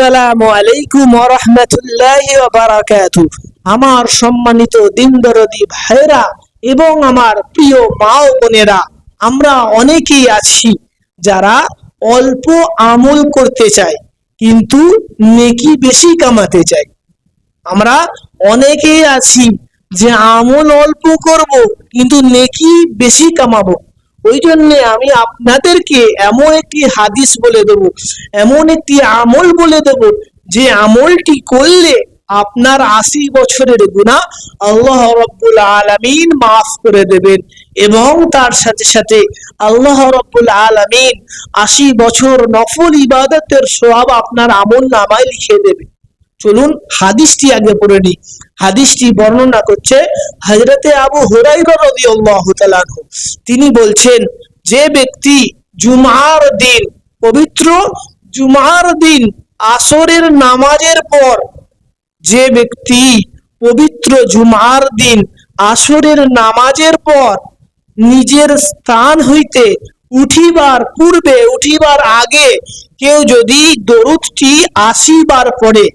আসসালামু আলাইকুম রহমতুল্লাহ আমার সম্মানিত দিন দরদি ভাইরা এবং আমার প্রিয় মা ও বোনেরা, আমরা অনেকেই আছি যারা অল্প আমল করতে চাই, কিন্তু নেকি বেশি কামাতে চাই। আমরা অনেকেই আছি যে আমল অল্প করব, কিন্তু নেকি বেশি কামাবো। ওই জন্য আমি আপনাদেরকে এমন একটি হাদিস বলে দেব, এমন একটি আমল বলে দেব, যে আমলটি করলে আপনার আশি বছরের গুণা আল্লাহ রব্বুল আলামিন মাফ করে দেবেন এবং তার সাথে সাথে আল্লাহ রব্বুল আলামিন আশি বছর নফল ইবাদতের সোয়াব আপনার আমল নামায় লিখে দেবে চলুন হাদিসটি আগে পড়ে নি হাদিসটি বর্ণনা করছে হজরতে আবু হুরাইরা। তিনি বলছেন, যে ব্যক্তি জুমার দিন, পবিত্র জুমার দিন আসরের নামাজের পর যে ব্যক্তি পবিত্র জুমার দিন আসরের নামাজের পর নিজের স্থান হইতে উঠিবার পূর্বে, উঠিবার আগে কেউ যদি দরুদটি আশি বার পড়ে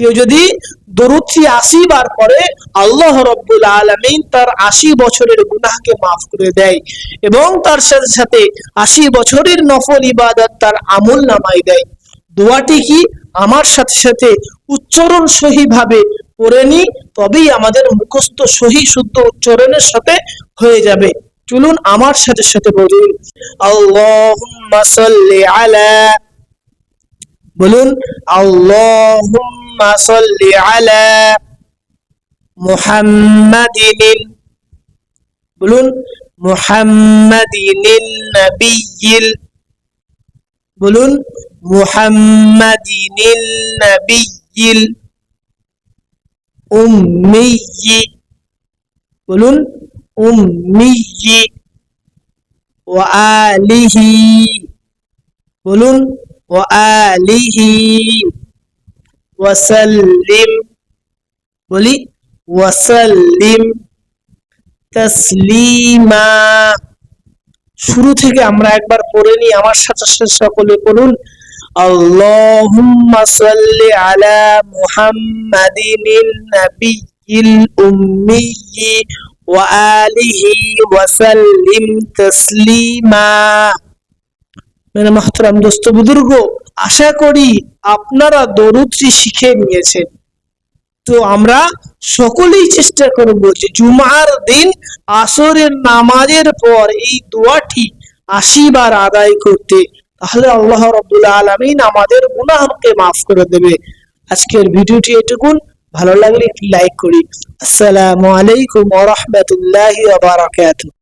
কেউ যদি দরুদটি আশি বার পরে আল্লাহ রব্বুল আলমিন তার আশি বছরের গুনাহকে মাফ করে দেয় এবং তার সাথে সাথে আশি বছরের নফল ইবাদত তার আমল নামাই দেয়। দোয়াটি কি আমার সাথে সাথে উচ্চারণ সহি ভাবে পড়ে নি? তবেই আমাদের মুখস্থ সহি শুদ্ধ উচ্চারণের সাথে হয়ে যাবে। চলুন আমার সাথে সাথে বলুন। আল্লাহুম্মা সাল্লি আলা বলুন, আল্লাহুম্মা اللهم صل على محمد بلون محمد النبي بلون محمد النبي أمي بلون أمي وآله بلون وآله ওয়াসাল্লিম বলি ওয়াসাল্লিম তাসলিমা শুরু থেকে আমরা একবার পড়ে নিই। আমার সাথে সকলে পড়ুন আলা মুহাম্মাদিন নাবিয়্যিল উম্মিয়্যি ওয়া আলিহি ওয়া সাল্লিম তাসলিমা। মেরে মহতরাম দোস্ত বুজুর্গ আশা করি আপনারা দরুদটি শিখে নিয়েছেন। তো আমরা সকলেই চেষ্টা করব যে জুমার দিন আসরের নামাজের পর এই দোয়াটি আশি বার আদায় করতে। তাহলে আল্লাহ রব্বুল আলমিন আমাদের গুনাহকে মাফ করে দেবে। আজকের ভিডিওটি এটুকুন। ভালো লাগলে একটি লাইক করি। আসসালামু আলাইকুম বারাকাতুহু।